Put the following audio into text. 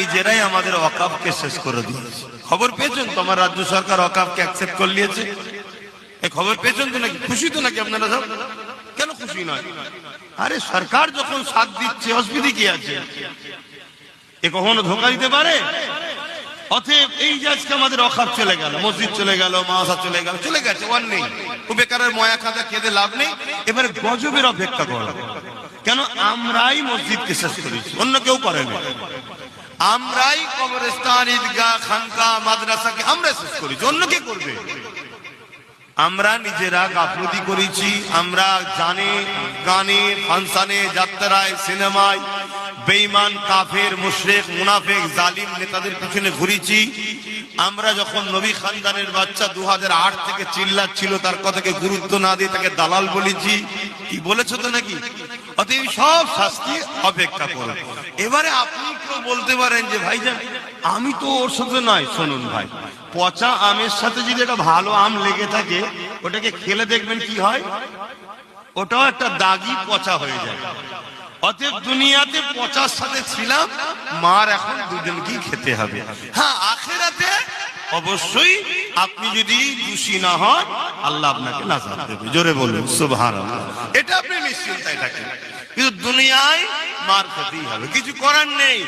নিজেরাই আমাদের অকাপকে শেষ করে দিয়েছি। খবর পেয়েছেন? তোমার রাজ্য সরকার অকাপকে অ্যাকসেপ্ট করে নিয়েছে। এই খবর পেয়েছেন তো নাকি? খুশি তো নাকি আপনারা সব? কেন খুশি নয়? আরে সরকার যখন সাথ দিচ্ছে, অসুবিধে কি আছে? এ কখনো ধোকা দিতে পারে? অতএব এই যে আজকে আমাদের অখাপ চলে গেল, মসজিদ চলে গেল মাসা চলে গেল, চলে গেছে, ওয়ান নেই। ও বেকারের ময়া খাতা কেঁদে লাভ নেই। এবারে গজবের অপেক্ষা করো। কেন আমরাই মসজিদকে শেষ করেছি, অন্য কেউ করেনি। আমরাই কবরস্থান ঈদগাহ, খানকা, মাদ্রাসাকে আমরা শেষ করেছি অন্য কে করবে? আমরা নিজেরা গাফলতি করেছি। আমরা জানে, গানে, ফাংশনে, যাত্রায়, সিনেমায় বেঈমান, কাফের, মুশরিক, মুনাফেক, জালিম নেতাদের পিছনে ঘুরেছি। আমরা যখন নবী খানদানের বাচ্চা দু হাজার আট থেকে চিল্লাচ্ছিল, তার কথাকে গুরুত্ব না দিয়ে তাকে দালাল বলেছি। কি বলেছ তো নাকি? অতএব সব শাস্তি অপেক্ষা করো এবারে আপনি কেউ বলতে পারেন যে, ভাইজান, আমি তো ওর সাথে নয়। শুনুন ভাই, পচা আমের সাথে যদি একটা ভালো আম লেগে থাকে, ওটাকে খেলে দেখবেন কি হয়? ওটাও একটা দাগি পচা হয়ে যায়। অতএব দুনিয়াতে পচার সাথে ছিলাম, মার এখন দুজনকেই খেতে হবে। হ্যাঁ আখেরাতে অবশ্যই আপনি যদি খুশি না হন, আল্লাহ আপনাকে নাজাত দেবে। জোরে বলুন, সুবহানাল্লাহ। এটা আপনি নিশ্চিন্তায় থাকেন। কিন্তু দুনিয়ায় মার খেতেই হবে। কিছু করার নেই।